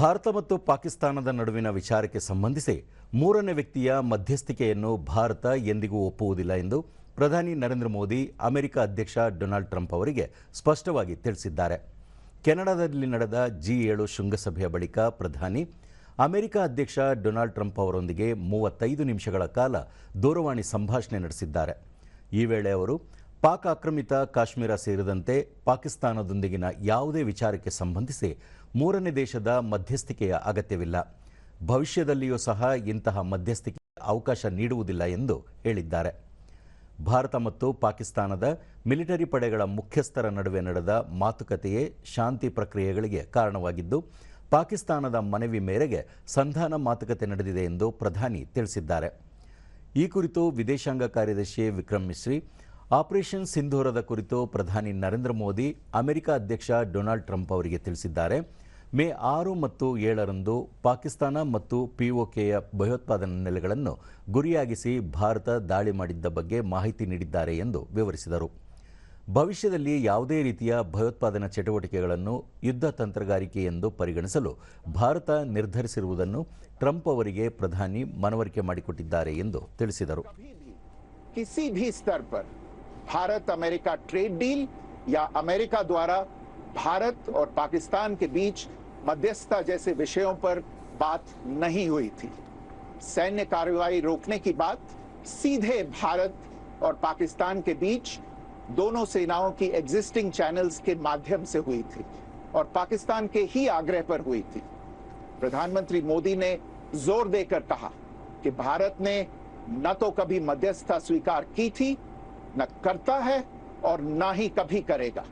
ಭಾರತ ಮತ್ತು ಪಾಕಿಸ್ತಾನದ ನಡುವಿನ ವಿಚಾರಕ್ಕೆ ಸಂಬಂಧಿಸಿ ಮೂರನೇ ವ್ಯಕ್ತಿಯ ಮಧ್ಯಸ್ಥಿಕೆಯನ್ನು ಭಾರತ ಎಂದಿಗೂ ಒಪ್ಪುವುದಿಲ್ಲ ಎಂದು ಪ್ರಧಾನಿ ನರೇಂದ್ರ ಮೋದಿ, ಅಮೆರಿಕ ಅಧ್ಯಕ್ಷ ಡೊನಾಲ್ಡ್ ಟ್ರಂಪ್ ಅವರಿಗೆ ಸ್ಪಷ್ಟವಾಗಿ ತಿಳಿಸಿದ್ದಾರೆ. ಕೆನಡಾದಲ್ಲಿ ನಡೆದ ಜಿ ಏಳು ಶೃಂಗಸಭೆಯ ಬಳಿಕ ಪ್ರಧಾನಿ, ಅಮೆರಿಕ ಅಧ್ಯಕ್ಷ ಡೊನಾಲ್ಡ್ ಟ್ರಂಪ್ ಅವರೊಂದಿಗೆ ಮೂವತ್ತೈದು ನಿಮಿಷಗಳ ಕಾಲ ದೂರವಾಣಿ ಸಂಭಾಷಣೆ ನಡೆಸಿದ್ದಾರೆ. ಈ ವೇಳೆ ಅವರು ಪಾಕ್ ಆಕ್ರಮಿತ ಕಾಶ್ಮೀರ ಸೇರಿದಂತೆ ಪಾಕಿಸ್ತಾನದೊಂದಿಗಿನ ಯಾವುದೇ ವಿಚಾರಕ್ಕೆ ಸಂಬಂಧಿಸಿ ಮೂರನೇ ದೇಶದ ಮಧ್ಯಸ್ಥಿಕೆಯ ಅಗತ್ಯವಿಲ್ಲ. ಭವಿಷ್ಯದಲ್ಲಿಯೂ ಸಹ ಇಂತಹ ಮಧ್ಯಸ್ಥಿಕೆ ಅವಕಾಶ ನೀಡುವುದಿಲ್ಲ ಎಂದು ಹೇಳಿದ್ದಾರೆ. ಭಾರತ ಮತ್ತು ಪಾಕಿಸ್ತಾನದ ಮಿಲಿಟರಿ ಪಡೆಗಳ ಮುಖ್ಯಸ್ಥರ ನಡುವೆ ನಡೆದ ಮಾತುಕತೆಯೇ ಶಾಂತಿ ಪ್ರಕ್ರಿಯೆಗಳಿಗೆ ಕಾರಣವಾಗಿದ್ದು, ಪಾಕಿಸ್ತಾನದ ಮನವಿ ಮೇರೆಗೆ ಸಂಧಾನ ಮಾತುಕತೆ ನಡೆದಿದೆ ಎಂದು ಪ್ರಧಾನಿ ತಿಳಿಸಿದ್ದಾರೆ. ಈ ಕುರಿತು ವಿದೇಶಾಂಗ ಕಾರ್ಯದರ್ಶಿ ವಿಕ್ರಮ್ ಮಿಸ್ರಿ ಆಪರೇಷನ್ ಸಿಂಧೂರದ ಕುರಿತು ಪ್ರಧಾನಿ ನರೇಂದ್ರ ಮೋದಿ, ಅಮೆರಿಕ ಅಧ್ಯಕ್ಷ ಡೊನಾಲ್ಡ್ ಟ್ರಂಪ್ ಅವರಿಗೆ ತಿಳಿಸಿದ್ದಾರೆ. ಮೇ ಆರು ಮತ್ತು ಏಳರಂದು ಪಾಕಿಸ್ತಾನ ಮತ್ತು ಪಿಒಕೆಯ ಭಯೋತ್ಪಾದನಾ ನೆಲೆಗಳನ್ನು ಗುರಿಯಾಗಿಸಿ ಭಾರತ ದಾಳಿ ಮಾಡಿದ್ದ ಬಗ್ಗೆ ಮಾಹಿತಿ ನೀಡಿದ್ದಾರೆ ಎಂದು ವಿವರಿಸಿದರು. ಭವಿಷ್ಯದಲ್ಲಿ ಯಾವುದೇ ರೀತಿಯ ಭಯೋತ್ಪಾದನಾ ಚಟುವಟಿಕೆಗಳನ್ನು ಯುದ್ಧ ತಂತ್ರಗಾರಿಕೆ ಎಂದು ಪರಿಗಣಿಸಲು ಭಾರತ ನಿರ್ಧರಿಸಿರುವುದನ್ನು ಟ್ರಂಪ್ ಅವರಿಗೆ ಪ್ರಧಾನಿ ಮನವರಿಕೆ ಮಾಡಿಕೊಟ್ಟಿದ್ದಾರೆ ಎಂದು ತಿಳಿಸಿದರು. भारत अमेरिका ट्रेड डील या अमेरिका द्वारा भारत और पाकिस्तान के बीच मध्यस्थता जैसे विषयों पर बात नहीं हुई थी। सैन्य कार्रवाई रोकने की बात, सीधे भारत और पाकिस्तान के बीच दोनों सेनाओं की एग्जिस्टिंग चैनल्स के माध्यम से हुई थी और पाकिस्तान के ही आग्रह पर हुई थी। प्रधानमंत्री मोदी ने ज़ोर देकर कहा कि भारत ने न तो कभी मध्यस्थता स्वीकार की थी न करता है और ना ही कभी करेगा।